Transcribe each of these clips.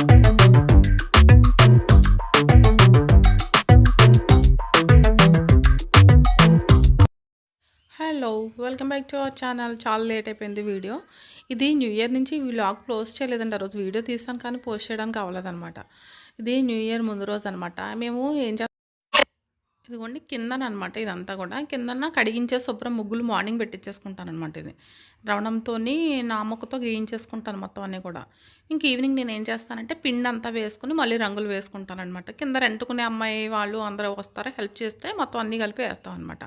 Hello welcome back to our channel చాలా late అయిపోయింది video ఇది న్యూ ఇయర్ నుంచి వ్లాగ్ పోస్ట్ చేయలేదండి ఆ రోజు వీడియో తీసాను కానీ పోస్ట్ చేయడానికి అవ్వలేదన్నమాట. ఇది న్యూ ఇయర్ ముందు రోజు అనమాట మేము ఏం ఇదిగోండి కిందన అనమాట ఇదంతా కూడా. కిందన కడిగించే శుభ్రం ముగ్గులు మార్నింగ్ పెట్టించేసుకుంటాను అనమాట ఇది రవణంతో నామకతో గీయించేసుకుంటాను మొత్తం అన్నీ కూడా. ఇంక ఈవినింగ్ నేను ఏం చేస్తానంటే పిండి అంతా వేసుకుని మళ్ళీ రంగులు వేసుకుంటాను అనమాట కింద రెంటుకునే అమ్మాయి వాళ్ళు అందరూ వస్తారో హెల్ప్ చేస్తే మొత్తం అన్నీ కలిపి వేస్తాం అనమాట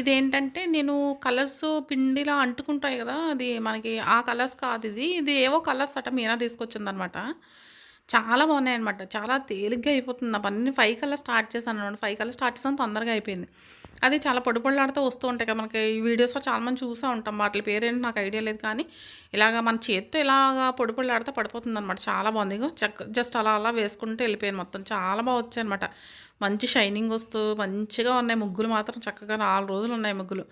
ఇదేంటంటే నేను కలర్స్ పిండిలా అంటుకుంటాయి కదా అది మనకి ఆ కలర్స్ కాదు ఇది. ఇది ఏవో కలర్స్ అట మీనా తీసుకొచ్చిందనమాట. చాలా బాగున్నాయి అనమాట చాలా తేలిగ్గా అయిపోతుంది. నా పని ఫైవ్ కల్లా స్టార్ట్ చేశాను అనమాట ఫైవ్ కల్లా స్టార్ట్ చేసాను తొందరగా అయిపోయింది. అది చాలా పొడి వస్తూ ఉంటాయి కదా మనకి. ఈ వీడియోస్లో చాలా మంది ఉంటాం. వాటి పేరేంటి నాకు ఐడియా లేదు కానీ ఇలాగ మన చేత్తో ఇలాగా పొడి పొడిలాడితే పడిపోతుంది అనమాట చాలా బాగుంది జస్ట్ అలా అలా వేసుకుంటూ వెళ్ళిపోయాను మొత్తం. చాలా బాగా వచ్చాయి అనమాట మంచి షైనింగ్ వస్తూ మంచిగా ఉన్నాయి ముగ్గులు మాత్రం చక్కగా నాలుగు రోజులు ఉన్నాయి ముగ్గులు.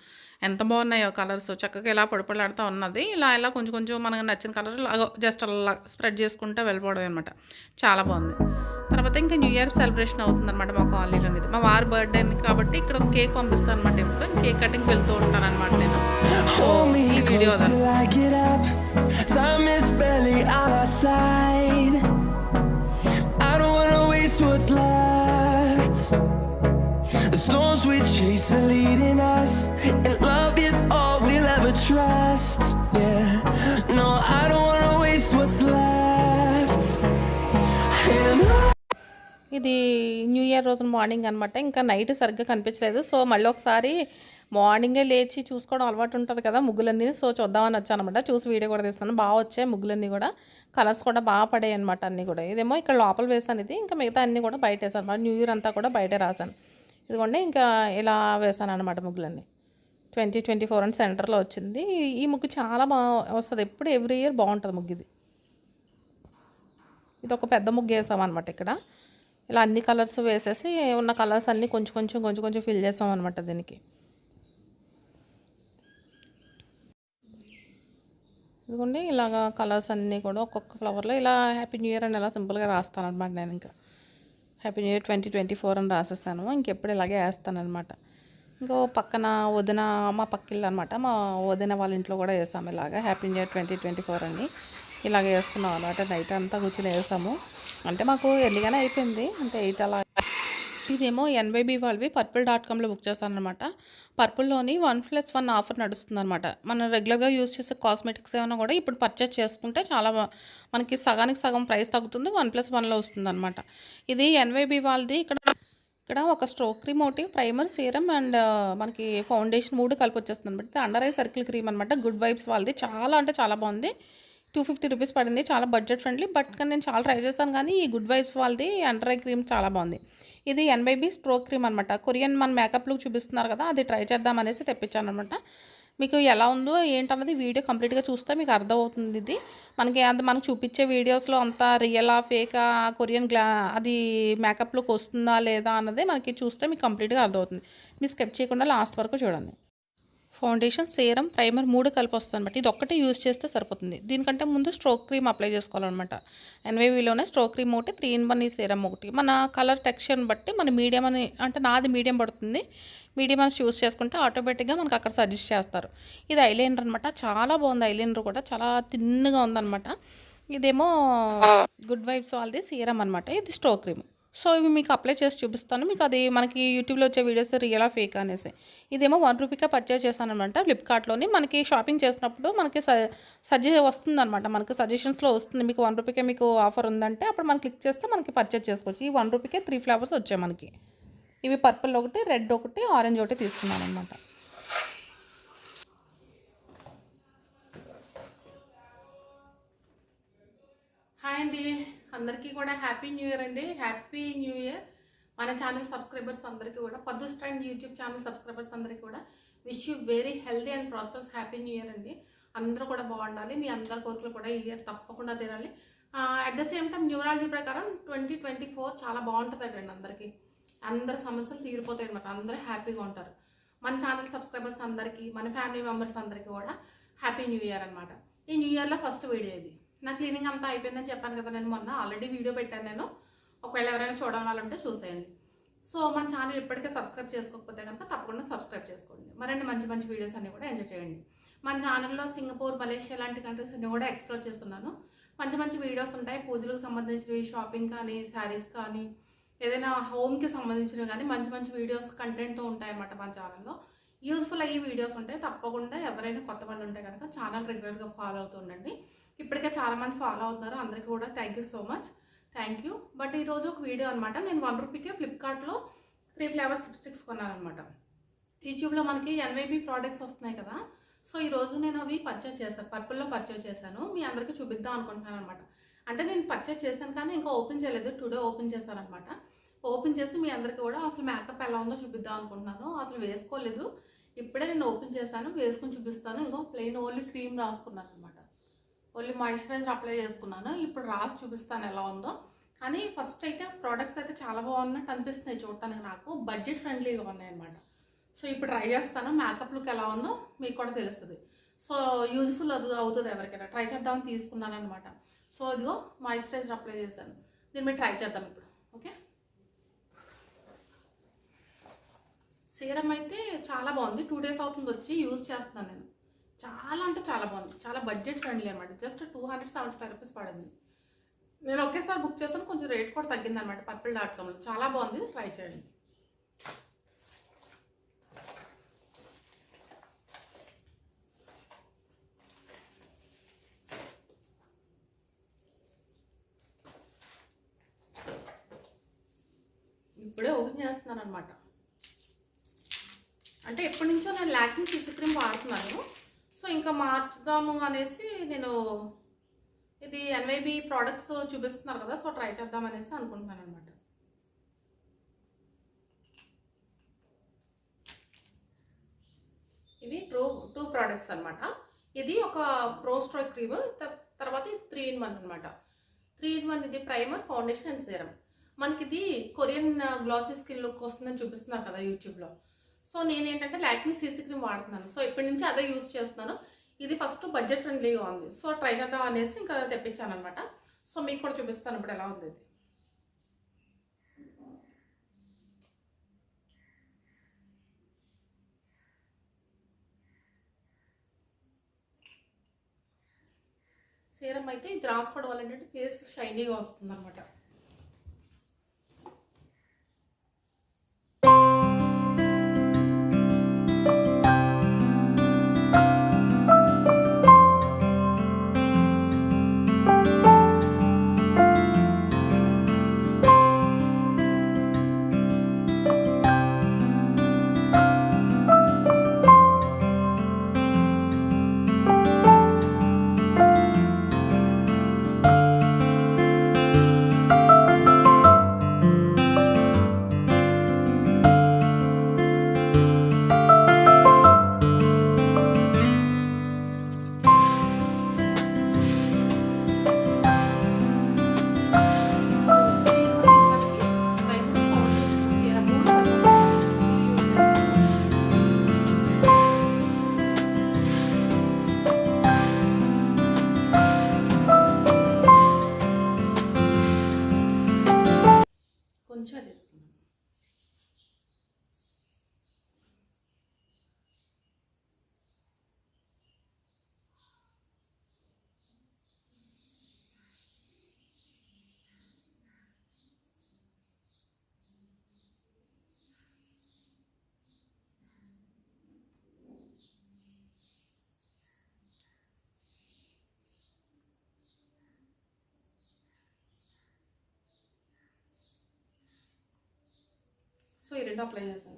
ఎంత బాగున్నాయో కలర్స్. చక్కగా ఇలా పొడిపొడిలాడుతూ ఉన్నది. ఇలా ఇలా కొంచెం కొంచెం మనకు నచ్చిన కలర్ జస్ట్ అలా స్ప్రెడ్ చేసుకుంటూ వెళ్ళిపోవడం అనమాట చాలా బాగుంది. తర్వాత ఇంకా న్యూ ఇయర్ సెలబ్రేషన్ అవుతుంది అనమాట మా కాలనీలో అనేది. మా వారి బర్త్డే కాబట్టి ఇక్కడ కేక్ పంపిస్తాను అనమాట ఎప్పుడు కేక్ కటింగ్ వెళ్తూ ఉంటాను అనమాట నేను ఈ వీడియో ఇది న్యూ ఇయర్ రోజు మార్నింగ్ అనమాట ఇంకా నైట్ సరిగ్గా కనిపించలేదు. సో మళ్ళీ ఒకసారి మార్నింగే లేచి చూసుకోవడం అలవాటు ఉంటుంది కదా ముగ్గులన్నీ. సో చూద్దామని వచ్చాను అనమాట చూసి వీడియో కూడా తీస్తాను బాగా వచ్చాయి ముగ్గులన్నీ కూడా. కలర్స్ కూడా బాగా పడాయి అనమాట అన్నీ కూడా. ఇదేమో ఇక్కడ లోపల వేసాను ఇది. ఇంకా మిగతా అన్నీ కూడా బయట వేసాను అనమాట న్యూ ఇయర్ అంతా కూడా బయటే రాశాను. ఇదిగోండి ఇంకా ఇలా వేసాను అనమాట ముగ్గులన్నీ. ట్వంటీ ట్వంటీ ఫోర్ అని సెంటర్లో వచ్చింది. ఈ- ఈ ముగ్గు చాలా బాగా వస్తుంది. ఎప్పుడు ఎవ్రీ ఇయర్ బాగుంటుంది ముగ్గు ఇది. ఇది ఒక పెద్ద ముగ్గు వేసాం అనమాట ఇక్కడ. ఇలా అన్ని కలర్స్ వేసేసి ఉన్న కలర్స్ అన్నీ కొంచెం కొంచెం కొంచెం కొంచెం ఫిల్ చేస్తాం అనమాట దీనికి. ఇదిగోండి ఇలాగా కలర్స్ అన్నీ కూడా ఒక్కొక్క ఫ్లవర్లో ఇలా హ్యాపీ న్యూ ఇయర్ అని ఇలా సింపుల్గా రాస్తాను అనమాట నేను ఇంకా. Happy new year twenty twenty four అని రాసేసాను ఇంకెప్పుడు ఇలాగే వేస్తాను అనమాట ఇంకో పక్కన వదిన మా పక్కిళ్ళు అనమాట మా వదిన వాళ్ళ ఇంట్లో కూడా వేసాము ఇలాగా happy new year twenty twenty four అని. ఇలాగే వేస్తున్నాం అనమాట నైట్ అంతా కూర్చొని వేసాము అంటే మాకు ఎర్లీగానే అయిపోయింది. అంటే ఎయిట్ అలా. ఇదేమో ఎన్వైబీ వాళ్ళవి పర్పుల్ డాట్ కామ్లో బుక్ చేస్తానమాట పర్పుల్లోని వన్ ప్లస్ వన్ ఆఫర్ నడుస్తుంది అనమాట మనం రెగ్యులర్గా యూజ్ చేసే కాస్మెటిక్స్ ఏమైనా కూడా ఇప్పుడు పర్చేస్ చేసుకుంటే చాలా మనకి సగానికి సగం ప్రైస్ తగ్గుతుంది. వన్ ప్లస్ వన్లో వస్తుంది అనమాట ఇది ఎన్వైబీ వాళ్ళది. ఇక్కడ ఇక్కడ ఒక స్ట్రోక్ క్రీమ్ ఒకటి ప్రైమర్ సీరం అండ్ మనకి ఫౌండేషన్ మూడు కలిపి వచ్చేస్తుంది అనమాట అండర్ ఐ సర్కిల్ క్రీమ్ అనమాట గుడ్ వైబ్స్ వాళ్ళది. చాలా అంటే చాలా బాగుంది. టూ ఫిఫ్టీ రూపీస్ పడింది. చాలా బడ్జెట్ ఫ్రెండ్లీ బట్ కానీ నేను చాలా ట్రై చేశాను కానీ ఈ గుడ్ వైఫ్ వాళ్ళది అండర్ ఐ క్రీమ్ చాలా బాగుంది. ఇది ఎన్బైబీ స్ట్రోక్ క్రీమ్ అనమాట కొరియన్ మన మేకప్ లుక్ చూపిస్తున్నారు కదా అది ట్రై చేద్దాం అనేసి తెప్పించాను అనమాట మీకు ఎలా ఉందో ఏంటన్నది వీడియో కంప్లీట్గా చూస్తే మీకు అర్థమవుతుంది ఇది. మనకి అంత మనకు చూపించే వీడియోస్లో అంత రియలా ఫేకా కొరియన్ గ్లా అది మేకప్ లుక్ వస్తుందా లేదా అన్నది మనకి చూస్తే మీకు కంప్లీట్గా అర్థమవుతుంది. మీరు స్కెప్ చేయకుండా లాస్ట్ వరకు చూడండి. ఫౌండేషన్ సీరం ప్రైమర్ మూడు కలిపి వస్తుంది అనమాట ఇది ఒక్కటే యూజ్ చేస్తే సరిపోతుంది. దీనికంటే ముందు స్ట్రోక్ క్రీమ్ అప్లై చేసుకోవాలన్నమాట. ఎన్వేవీలోనే స్ట్రోక్ క్రీమ్ ఒకటి త్రీ ఇన్ వన్ ఈ సీరం ఒకటి. మన కలర్ టెక్స్చర్ని బట్టి మన మీడియం అని అంటే నాది మీడియం పడుతుంది. మీడియం అని చూస్ చేసుకుంటే ఆటోమేటిక్గా మనకు అక్కడ సజెస్ట్ చేస్తారు. ఇది ఐలైనర్ అనమాట చాలా బాగుంది ఐలైనర్ కూడా. చాలా తిన్నగా ఉందన్నమాట. ఇదేమో గుడ్ వైబ్స్ వాళ్ళది సీరం అనమాట ఇది స్ట్రోక్ క్రీమ్. సో ఇవి మీకు అప్లై చేసి చూపిస్తాను. మీకు అది మనకి యూట్యూబ్లో వచ్చే వీడియోస్ రియలా ఫేక్ అనేసి. ఇదేమో వన్ రూపీకే పర్చేస్ చేశాను అనమాట ఫ్లిప్కార్ట్లోని మనకి షాపింగ్ చేసినప్పుడు మనకి సజెస్ వస్తుంది అనమాట మనకి సజెషన్స్లో వస్తుంది. మీకు వన్ రూపీకే మీకు ఆఫర్ ఉందంటే అప్పుడు మనం క్లిక్ చేస్తే మనకి పర్చేస్ చేసుకోవచ్చు. ఈ వన్ రూపీకే త్రీ ఫ్లేవర్స్ వచ్చాయి మనకి. ఇవి పర్పుల్ ఒకటి రెడ్ ఒకటి ఆరెంజ్ ఒకటి తీసుకున్నాను అనమాట అందరికీ కూడా హ్యాపీ న్యూ ఇయర్ అండి. Happy new year. మన ఛానల్ సబ్స్క్రైబర్స్ అందరికీ కూడా పద్దు స్టాండ్ యూట్యూబ్ ఛానల్ సబ్స్క్రైబర్స్ అందరికీ కూడా wish you very healthy and prosperous happy new year అండి. అందరూ కూడా బాగుండాలి. మీ అందరి కోరికలు కూడా ఈ ఇయర్ తప్పకుండా తీరాలి. At the same time numerology ప్రకారం ట్వంటీ ట్వంటీ ఫోర్ చాలా బాగుంటుంది అండి అందరికీ. అందరి సమస్యలు తీరిపోతాయి అనమాట అందరూ హ్యాపీగా ఉంటారు. మన ఛానల్ సబ్స్క్రైబర్స్ అందరికీ మన ఫ్యామిలీ మెంబర్స్ అందరికీ కూడా హ్యాపీ న్యూ ఇయర్ అనమాట ఈ న్యూ ఇయర్లో ఫస్ట్ వీడియో ఇది. నా క్లీనింగ్ అంతా అయిపోయిందని చెప్పాను కదా నేను మొన్న ఆల్రెడీ వీడియో పెట్టాను నేను. ఒకవేళ ఎవరైనా చూడాలి వాళ్ళంటే చూసేయండి. సో మన ఛానల్ ఇప్పటికే సబ్స్క్రైబ్ చేసుకోకపోతే కనుక తప్పకుండా సబ్స్క్రైబ్ చేసుకోండి. మరిన్ని మంచి మంచి వీడియోస్ అన్ని కూడా ఎంజాయ్ చేయండి. మన ఛానల్లో సింగపూర్ మలేషియా లాంటి కంట్రీస్ అన్ని కూడా ఎక్స్ప్లోర్ చేస్తున్నాను. మంచి మంచి వీడియోస్ ఉంటాయి. పూజలకు సంబంధించినవి షాపింగ్ కానీ శారీస్ కానీ ఏదైనా హోమ్కి సంబంధించినవి కానీ మంచి మంచి వీడియోస్ కంటెంట్తో ఉంటాయన్నమాట మన ఛానల్లో యూస్ఫుల్ అయ్యే వీడియోస్ ఉంటాయి. తప్పకుండా ఎవరైనా కొత్త వాళ్ళు ఉంటే కనుక ఛానల్ రెగ్యులర్గా ఫాలో అవుతూ ఉండండి. ఇప్పటికే చాలామంది ఫాలో అవుతున్నారు. అందరికీ కూడా thank you so much thank you but ఈరోజు ఒక వీడియో అనమాట నేను వన్ రూపీకే ఫ్లిప్కార్ట్లో త్రీ ఫ్లేవర్స్ లిప్స్టిక్స్ కొన్నాను అనమాట యూట్యూబ్లో మనకి ఎన్వైబీ ప్రోడక్ట్స్ వస్తున్నాయి కదా. సో ఈ రోజు నేను అవి పర్చేస్ చేశాను పర్పుల్లో పర్చేస్ చేశాను. మీ అందరికీ చూపిద్దాం అనుకుంటున్నాను అనమాట అంటే నేను పర్చేస్ చేశాను కానీ ఇంకా ఓపెన్ చేయలేదు. టుడే ఓపెన్ చేశాను అనమాట ఓపెన్ చేసి మీ అందరికీ కూడా అసలు మేకప్ ఎలా ఉందో చూపిద్దాం అనుకుంటున్నాను. అసలు వేసుకోలేదు. ఇప్పుడే నేను ఓపెన్ చేశాను. వేసుకుని చూపిస్తాను. ఇంకో ప్లెయిన్ ఓన్లీ క్రీమ్ రాసుకున్నాను అనమాట ఓన్లీ మాయిశ్చరైజర్ అప్లై చేసుకున్నాను. ఇప్పుడు రాసి చూపిస్తాను ఎలా ఉందో. కానీ ఫస్ట్ అయితే ప్రోడక్ట్స్ అయితే చాలా బాగున్నట్టు అనిపిస్తున్నాయి చూడటానికి నాకు. బడ్జెట్ ఫ్రెండ్లీగా ఉన్నాయన్నమాట. సో ఇప్పుడు ట్రై చేస్తాను. మేకప్ లుక్ ఎలా ఉందో మీకు కూడా తెలుస్తుంది. సో యూజ్ఫుల్ అది అవుతుంది ఎవరికైనా. ట్రై చేద్దామని తీసుకున్నాను అనమాట సో ఇదిగో మాయిశ్చరైజర్ అప్లై చేశాను. దీన్ని మీరు ట్రై చేద్దాం ఇప్పుడు. ఓకే? సీరం అయితే చాలా బాగుంది. టూ డేస్ అవుతుంది వచ్చి యూజ్ చేస్తున్నాను నేను. చాలా అంటే చాలా బాగుంది. చాలా బడ్జెట్ ఫ్రెండ్లీ అనమాట just two hundred seventy five rupees పడింది. నేను ఒకేసారి బుక్ చేస్తాను కొంచెం రేట్ కూడా తగ్గింది అనమాట పర్పుల్ డాట్ కామ్లో చాలా బాగుంది. ట్రై చేయండి. ఇప్పుడే ఓపెన్ చేస్తున్నాను అనమాట అంటే ఎప్పటి నుంచో నేను లాక్మీ సిసి క్రీమ్ వాడుతున్నాను. సో ఇంకా మార్చుదాము అనేసి నేను ఇది ఎన్వైబి ప్రోడక్ట్స్ చూపిస్తున్నారు కదా సో ట్రై చేద్దాం అనేసి అనుకుంటున్నాను అనమాట ఇవి టూ టూ ప్రోడక్ట్స్ అనమాట ఇది ఒక ప్రో స్ట్రోక్ క్రీమ్ తర్వాత ఇది త్రీ ఇన్ వన్ అనమాట త్రీ ఇన్ వన్ ఇది ప్రైమర్ ఫౌండేషన్ అండ్ సీరం మనకి ఇది కొరియన్ గ్లాసీ స్కిన్ లుక్ వస్తుందని చూపిస్తున్నారు కదా యూట్యూబ్లో సో నేను ఏంటంటే లాక్మీ సీసీ క్రీమ్ వాడుతున్నాను. సో ఇప్పటి నుంచి అదే యూజ్ చేస్తున్నాను. ఇది ఫస్ట్ బడ్జెట్ ఫ్రెండ్లీగా ఉంది. సో ట్రై చేద్దాం అనేసి ఇంకా తెప్పించాను అనమాట సో మీకు కూడా చూపిస్తాను ఇప్పుడు ఎలా ఉంది ఇది. సీరం అయితే ఇది రాసుకోవడం వల్ల ఏంటంటే ఫేస్ షైనీగా వస్తుంది అనమాట కొంచెం తీసుకున్నాం సో ఈ రెండు అప్లై చేస్తాను.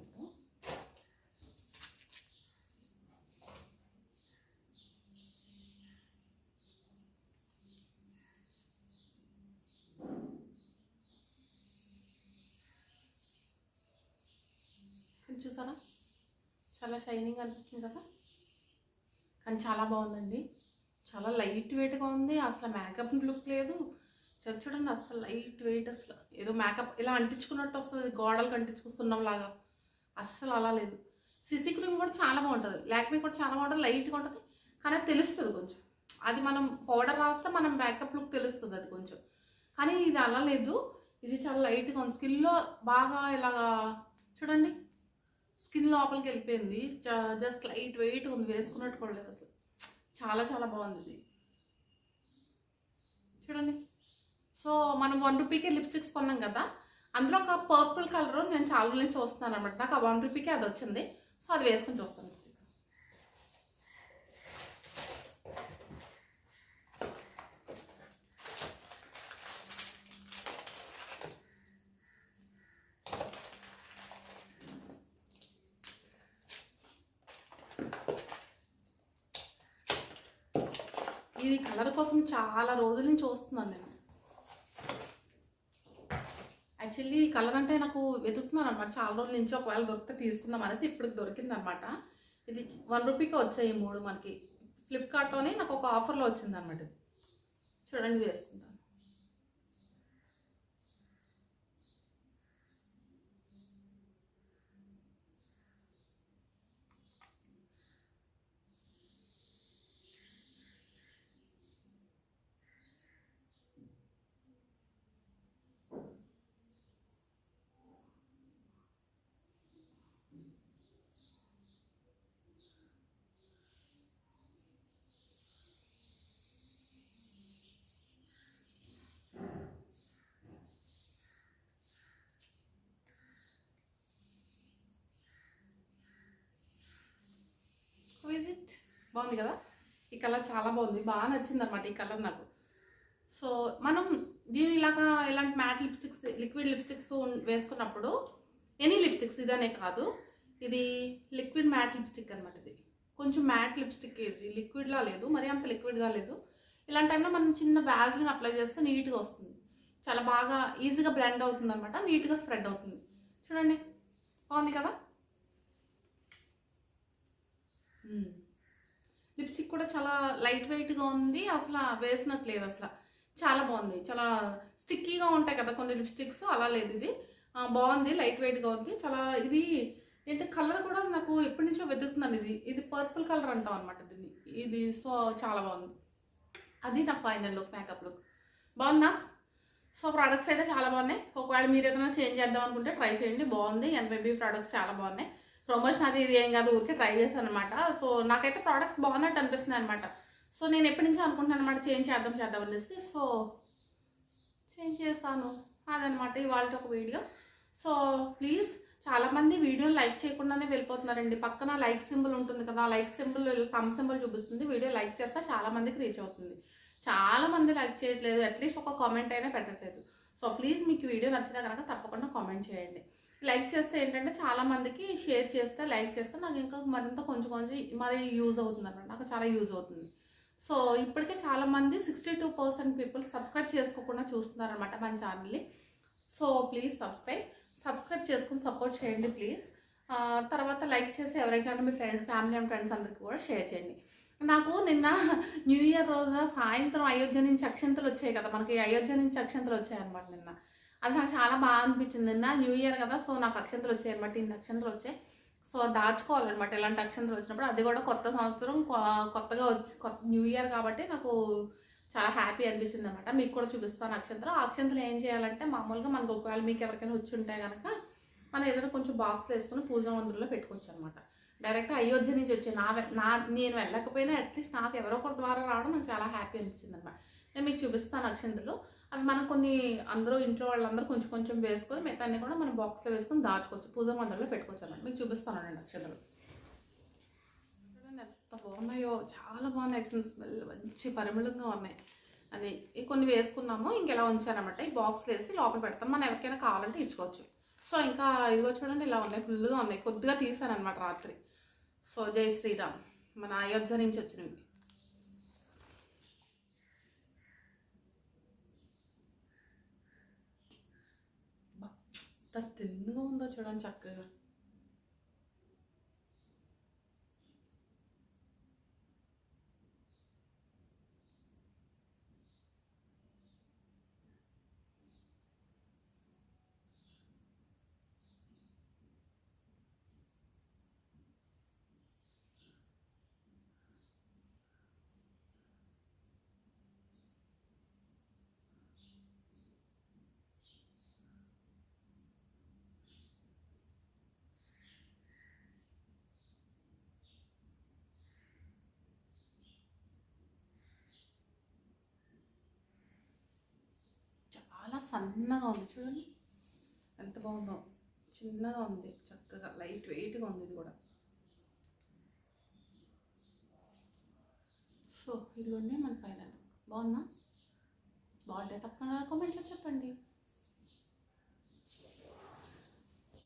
చూసారా? చాలా షైనింగ్ అనిపిస్తుంది కదా? కానీ చాలా బాగుందండి. చాలా లైట్ వెయిట్గా ఉంది. అసలు మేకప్ లుక్ లేదు. చూడండి అసలు లైట్ వెయిట్ అసలు ఏదో మేకప్ ఇలా అంటించుకున్నట్టు వస్తుంది గోడలకు అంటించుకున్నాం లాగా అస్సలు అలా లేదు. సిసి క్రీమ్ కూడా చాలా బాగుంటుంది. లాక్మీ కూడా చాలా బాగుంటుంది లైట్గా ఉంటుంది కానీ అది తెలుస్తుంది కొంచెం. అది మనం పౌడర్ రాస్తే మనం మేకప్ లుక్ తెలుస్తుంది అది కొంచెం. కానీ ఇది అలా లేదు. ఇది చాలా లైట్గా ఉంది. స్కిన్లో బాగా ఇలాగా చూడండి. స్కిన్ లోపలికి వెళ్ళిపోయింది. జస్ట్ లైట్ వెయిట్ ఉంది వేసుకున్నట్టు కూడా లేదు అసలు. చాలా చాలా బాగుంది ఇది చూడండి సో మనం వన్ రూపీకే లిప్స్టిక్స్ కొన్నాం కదా అందులో ఒక పర్పుల్ కలర్ నేను చాలా నుంచి చూస్తున్నాను అనమాట నాకు ఆ వన్ రూపీకే అది వచ్చింది. సో అది వేసుకొని చూస్తాను ఇది కలర్ కోసం చాలా రోజుల నుంచి చూస్తున్నాను నేను. యాక్చువల్లీ కలర్ అంటే నాకు వెతుకుతున్నాను అనమాట చాలా రోజుల నుంచి ఒకవేళ దొరికితే తీసుకుందాం అనేసి ఇప్పుడు దొరికింది అనమాట ఇది వన్ రూపీకి వచ్చాయి ఈ మూడు మనకి. ఫ్లిప్కార్ట్లోనే నాకు ఒక ఆఫర్లో వచ్చింది అనమాట చూడండి ఇది వేసుకుంటాను బాగుంది కదా? ఈ కలర్ చాలా బాగుంది. బాగా నచ్చింది అనమాట ఈ కలర్ నాకు. సో మనం దీని ఇలాగా ఇలాంటి మ్యాట్ లిప్స్టిక్స్ లిక్విడ్ లిప్స్టిక్స్ వేసుకున్నప్పుడు ఎనీ లిప్స్టిక్స్ ఇదనే కాదు. ఇది లిక్విడ్ మ్యాట్ లిప్స్టిక్ అనమాట ఇది. కొంచెం మ్యాట్ లిప్స్టిక్ ఇది. లిక్విడ్లా లేదు. మరి అంత లిక్విడ్గా లేదు. ఇలాంటి టైంలో మనం చిన్న వ్యాజ్లిన్ అప్లై చేస్తే నీట్గా వస్తుంది. చాలా బాగా ఈజీగా బ్లెండ్ అవుతుంది అనమాట నీట్గా స్ప్రెడ్ అవుతుంది. చూడండి. బాగుంది కదా? లిప్స్టిక్ కూడా చాలా లైట్ వెయిట్గా ఉంది. అసలు వేసినట్లేదు అసలు. చాలా బాగుంది. చాలా స్టిక్కీగా ఉంటాయి కదా కొన్ని లిప్స్టిక్స్. అలా లేదు ఇది. బాగుంది. లైట్ వెయిట్గా ఉంది. చాలా ఇది ఏంటి కలర్ కూడా నాకు ఎప్పటి నుంచో వెతుకుతున్నాను ఇది. ఇది పర్పుల్ కలర్ అంటాం అనమాట దీన్ని. ఇది సో చాలా బాగుంది. అది నా ఫైనల్ లుక్ మేకప్ లుక్. బాగుందా? సో ప్రొడక్ట్స్ అయితే చాలా బాగున్నాయి. ఒకవేళ మీరు ఏదైనా చేంజ్ చేద్దాం అనుకుంటే ట్రై చేయండి. బాగుంది. ఎన్బైబీ ప్రోడక్ట్స్ చాలా బాగున్నాయి. ప్రమోషన్ అది ఇది ఏం కాదు ఊరికే ట్రై చేశాను అనమాట సో నాకైతే ప్రోడక్ట్స్ బాగున్నట్టు అనిపిస్తుంది అనమాట సో నేను ఎప్పటి నుంచో అనుకుంటున్నాను అనమాట చేంజ్ చేద్దాం చేద్దాం అనేసి. సో చేంజ్ చేస్తాను అదనమాట ఇవాళ ఒక వీడియో. సో ప్లీజ్ చాలామంది వీడియోని లైక్ చేయకుండానే వెళ్ళిపోతున్నారండి. పక్కన లైక్ సింబల్ ఉంటుంది కదా ఆ లైక్ సింబల్ థమ్ సింబల్ చూపిస్తుంది. వీడియో లైక్ చేస్తే చాలామందికి రీచ్ అవుతుంది. చాలామంది లైక్ చేయట్లేదు. అట్లీస్ట్ ఒక కామెంట్ అయినా పెట్టట్లేదు. సో ప్లీజ్ మీకు వీడియో నచ్చితే కనుక తప్పకుండా కామెంట్ చేయండి. లైక్ చేస్తే ఏంటంటే చాలా మందికి షేర్ చేస్తే లైక్ చేస్తే నాకు ఇంకా మరింత కొంచెం కొంచెం మరి యూజ్ అవుతుంది అనమాట నాకు చాలా యూజ్ అవుతుంది. సో ఇప్పటికే చాలా మంది sixty two percent people subscribe చేసుకోకుండా చూస్తున్నారనమాట మన ఛానల్ని. So please subscribe. సబ్స్క్రైబ్ చేసుకుని సపోర్ట్ చేయండి ప్లీజ్. తర్వాత లైక్ చేసి ఎవరికైనా మీ ఫ్రెండ్స్ ఫ్యామిలీ అండ్ ఫ్రెండ్స్ అందరికీ కూడా షేర్ చేయండి. నాకు నిన్న న్యూ ఇయర్ రోజున సాయంత్రం అయోధ్య నుంచి అక్షంతలు వచ్చాయి కదా. మనకి అయోధ్య నుంచి అక్షంతలు వచ్చాయి అనమాట నిన్న. అది నాకు చాలా బాగా అనిపించింది. నా న్యూ ఇయర్ కదా సో నాకు అక్షంతలు వచ్చాయి అనమాట ఇన్ని అక్షంతలు వచ్చాయి. సో దాచుకోవాలన్నమాట ఇలాంటి అక్షంతలు వచ్చినప్పుడు. అది కూడా కొత్త సంవత్సరం కొ- కొత్తగా వచ్చి కొత్త న్యూ ఇయర్ కాబట్టి నాకు చాలా హ్యాపీ అనిపించింది అనమాట మీకు కూడా చూపిస్తాను అక్షంతలు. అక్షంతలు ఏం చేయాలంటే మామూలుగా మనకు ఒకవేళ మీకు ఎవరికైనా వచ్చి ఉంటే కనుక మనం ఏదైనా కొంచెం బాక్స్ వేసుకుని పూజా మందిరంలో పెట్టుకోవచ్చు అనమాట డైరెక్ట్ అయోధ్య నుంచి వచ్చి నా నా నేను వెళ్ళకపోయినా అట్లీస్ట్ నాకు ఎవరో ఒకరి ద్వారా రావడం నాకు చాలా హ్యాపీ అనిపించింది అనమాట నేను మీకు చూపిస్తాను అక్షంతలు. అవి మనం కొన్ని అందరూ ఇంట్లో వాళ్ళందరూ కొంచెం కొంచెం వేసుకొని మిగతాన్ని కూడా మనం బాక్స్లో వేసుకొని దాచుకోవచ్చు. పూజ మందిరంలో పెట్టుకోవచ్చు అన్నమాట. మీకు చూపిస్తాను అండి అక్షంతలు ఎంత బాగున్నాయో. చాలా బాగున్నాయి యాక్చువల్ స్మెల్ మంచి పరిమళంగా ఉన్నాయి. అది కొన్ని వేసుకున్నాము. ఇంకెలా ఉంచానమాట ఈ బాక్స్లో వేసి లోపల పెడతాం. మనం ఎవరికైనా కావాలంటే ఇచ్చుకోవచ్చు. సో ఇంకా ఇదిగో చూడండి ఇలా ఉన్నాయి. ఫుల్గా ఉన్నాయి. కొద్దిగా తీసాను అనమాట రాత్రి. సో జై శ్రీరామ్. మన అయోధ్య నుంచి వచ్చినవి బా, ఎంత తిన్నగా ఉందో చూడండి చక్కగా సన్నగా ఉంది చూడండి. ఎంత బాగుందో. చిన్నగా ఉంది. చక్కగా లైట్ వెయిట్గా ఉంది ఇది కూడా. సో ఇదిగోండి మన పైన బాగుందా? బాగుంటే తప్పకుండా కామెంట్లో చెప్పండి.